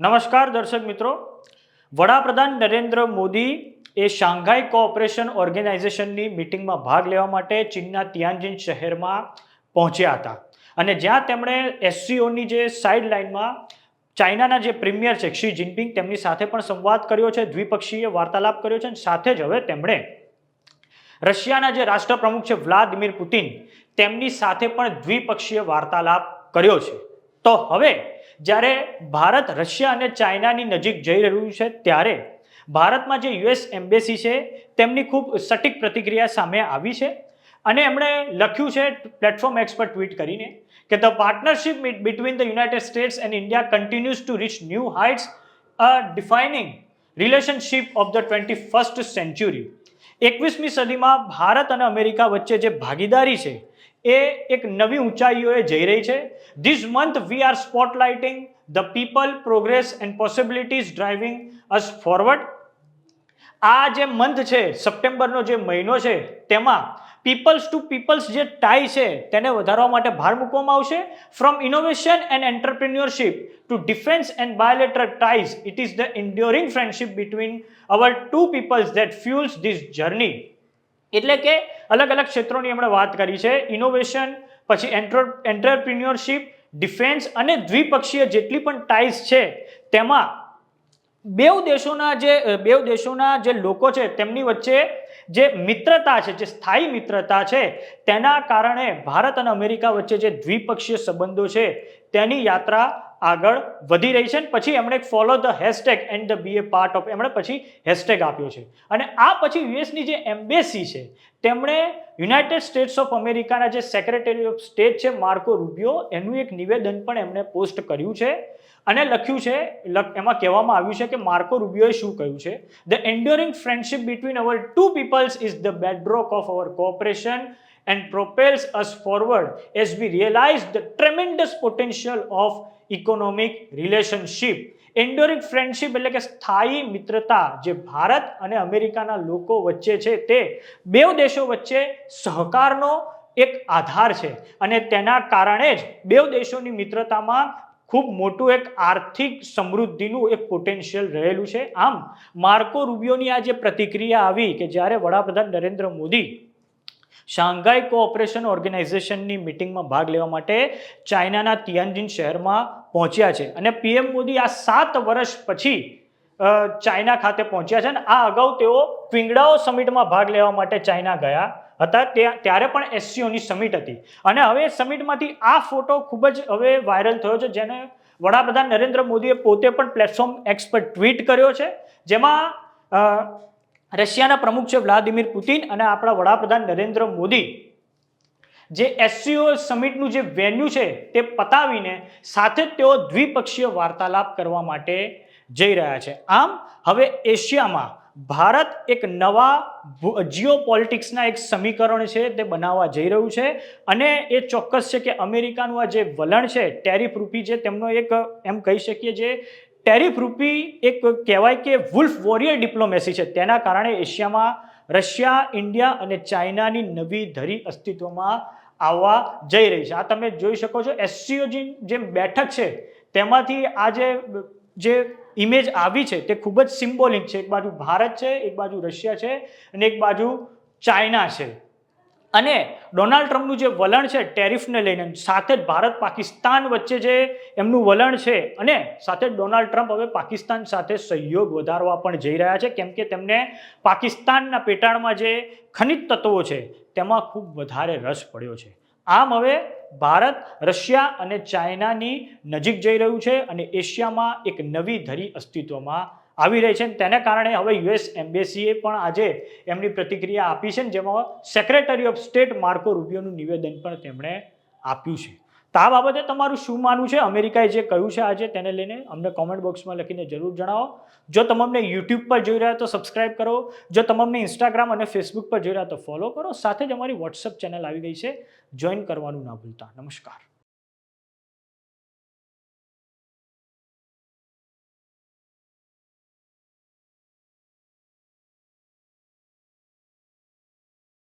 નમસ્કાર દર્શક મિત્રો. વડાપ્રધાન નરેન્દ્ર મોદી એ શાંઘાઈ કોઓપરેશન ઓર્ગેનાઇઝેશનની મિટિંગમાં ભાગ લેવા માટે ચીનના તિયાનજિન શહેરમાં પહોંચ્યા હતા. અને જ્યાં તેમણે એસસીઓની જે સાઇડ લાઇનમાં ચાઇનાના જે પ્રીમિયર છે, શી જિનપિંગ, તેમની સાથે પણ સંવાદ કર્યો છે, દ્વિપક્ષીય વાર્તાલાપ કર્યો છે સાથે જ હવે તેમણે રશિયાના જે રાષ્ટ્રપ્રમુખ છે, વ્લાદિમીર પુતિન, તેમની સાથે પણ દ્વિપક્ષીય વાર્તાલાપ કર્યો છે. તો હવે જ્યારે ભારત રશિયા અને ચાઇનાની નજીક જઈ રહ્યું છે ત્યારે ભારતમાં જે યુએસ એમ્બેસી છે તેમની ખૂબ સટીક પ્રતિક્રિયા સામે આવી છે. અને એમણે લખ્યું છે પ્લેટફોર્મ એક્સ પર ટ્વીટ કરીને કે the partnership between the United States and India continues to reach new heights a defining relationship of the twenty first century એકવીસમી સદીમાં ભારત અને અમેરિકા વચ્ચે જે ભાગીદારી છે એ એક નવી ઊંચાઈઓએ જઈ રહી છે. This month we are spotlighting the people progress and possibilities driving us forward આ જે મંથ છે, સપ્ટેમ્બરનો જે મહિનો છે, તેમાં પીપલ્સ ટુ પીપલ્સ જે ટાઈ છે, તેને વધારવા માટે ભાર મૂકવામાં આવશે. From innovation and entrepreneurship to defence and bilateral ties it is the enduring friendship between our two peoples that fuels this journey એટલે કે અલગ અલગ ક્ષેત્રોની એમણે વાત કરી છે. ઇનોવેશન પછી એન્ટર એન્ટરપ્રિન્યોરશિપ ડિફેન્સ અને દ્વિપક્ષીય જેટલી પણ ટાઈઝ છે, તેમાં બેઉ દેશોના જે, બેઉ દેશોના જે લોકો છે, તેમની વચ્ચે જે મિત્રતા છે, જે સ્થાયી મિત્રતા છે, તેના કારણે ભારત અને અમેરિકા વચ્ચે જે દ્વિપક્ષીય સંબંધો છે, તેની યાત્રા આગળ વધી રહી છે પછી એમણે follow the hashtag and the B A part of એમણે પછી હેશટેગ આપ્યો છે. અને આ પછી યુએસની જે એમ્બેસી છે, તેમણે યુનાઇટેડ સ્ટેટ્સ ઓફ અમેરિકાના જે સેક્રેટરી ઓફ સ્ટેટ છે, માર્કો રૂબિયો, એનું એક નિવેદન પણ એમણે પોસ્ટ કર્યું છે. અને લખ્યું છે એમાં કહેવામાં આવ્યું છે કે માર્કો રૂબિયોએ શું કહ્યું છે? The enduring friendship between our two peoples is the bedrock of our cooperation and propels us forward as we realize the tremendous potential of economic relationship. Enduring friendship એટલે કે સ્થાયી મિત્રતા, જે ભારત અને અમેરિકાના લોકો વચ્ચે છે, તે બે દેશો વચ્ચે સહકારનો એક આધાર છે. અને તેના કારણે જ બે દેશોની મિત્રતામાં ખૂબ મોટું એક આર્થિક સમૃદ્ધિનું એક પોટેન્શિયલ રહેલું છે. આમ, માર્કો રૂબિયોની આ જે પ્રતિક્રિયા આવી કે જ્યારે વડાપ્રધાન નરેન્દ્ર મોદી શાંઘાઈ કોઓપરેશન ઓર્ગેનાઇઝેશનની મિટિંગમાં ભાગ લેવા માટે ચાઇનાના તિયાનજીન શહેરમાં પહોંચ્યા છે. અને પીએમ મોદી આ સાત વર્ષ પછી ચાઇના ખાતે પહોંચ્યા છે અને આ અગાઉ તેઓ ક્વિંગડાઓ સમિટમાં ભાગ લેવા માટે ચાઇના ગયા હતા. ત્યારે પણ એસસીઓની સમિટ હતી. અને હવે સમિટમાંથી આ ફોટો ખૂબ જ હવે વાયરલ થયો છે, જેને વડાપ્રધાન નરેન્દ્ર મોદીએ પોતે પણ પ્લેટફોર્મ એક્સ પર ટ્વીટ કર્યો છે, જેમાં રશિયાના પ્રમુખ છે વ્લાદિમીર પુતિન અને આપણા વડાપ્રધાન નરેન્દ્ર મોદી. જે એસસીઓ સમિટનું જે વેન્યુ છે તે પતાવીને સાથે તેઓ દ્વિપક્ષીય વાર્તાલાપ કરવા માટે જઈ રહ્યા છે. આમ, હવે એશિયામાં ભારત એક નવા જીઓ પોલિટિક્સના એક સમીકરણ છે તે બનાવવા જઈ રહ્યું છે અને એ ચોક્કસ છે કે અમેરિકાનું આ જે વલણ છે ટેરિફ રૂપી જે તેમનો એક એમ કહી શકીએ જે ટેરિફ રૂપી એક કહેવાય કે વુલ્ફ વોરિયર ડિપ્લોમેસી છે. તેના કારણે એશિયામાં રશિયા, ઇન્ડિયા અને ચાઇનાની નવી ધરી અસ્તિત્વમાં આવવા જઈ રહી છે. આ તમે જોઈ શકો છો એસસીઓ જે બેઠક છે, તેમાંથી આ જે જે ઇમેજ આવી છે તે ખૂબ જ સિમ્બોલિક છે. એક બાજુ ભારત છે, એક બાજુ રશિયા છે અને એક બાજુ ચાઇના છે. અને ડોનાલ્ડ ટ્રમ્પનું જે વલણ છે ટેરિફને લઈને, સાથે જ ભારત પાકિસ્તાન વચ્ચે જે એમનું વલણ છે અને સાથે ડોનાલ્ડ ટ્રમ્પ હવે પાકિસ્તાન સાથે સહયોગ વધારવા પણ જઈ રહ્યા છે. કેમ કે તેમને પાકિસ્તાનના પેટાળમાં જે ખનિજ તત્વો છે, તેમાં ખૂબ વધારે રસ પડ્યો છે. આમ હવે ભારત રશિયા અને ચાઇનાની નજીક જઈ રહ્યું છે અને એશિયામાં એક નવી ધરી અસ્તિત્વમાં આવી રહી છે તેને કારણે હવે યુએસ એમ્બેસીએ પણ આજે એમની પ્રતિક્રિયા આપી છે ને જેમાં સેક્રેટરી ઓફ સ્ટેટ માર્કો રૂપિયોનું નિવેદન પણ તેમણે આપ્યું છે. તો આ બાબતે તમારું શું માનવું છે? અમેરિકાએ જે કહ્યું છે આજે તેને લઈને અમને કોમેન્ટ બોક્સમાં લખીને જરૂર જણાવો. જો તમને યુટ્યુબ પર જોઈ રહ્યા તો સબસ્ક્રાઇબ કરો. જો તમને ઇન્સ્ટાગ્રામ અને ફેસબુક પર જોઈ રહ્યા તો ફોલો કરો. સાથે જ અમારી વોટ્સઅપ ચેનલ આવી ગઈ છે. જોઈન કરવાનું ના ભૂલતા. નમસ્કાર.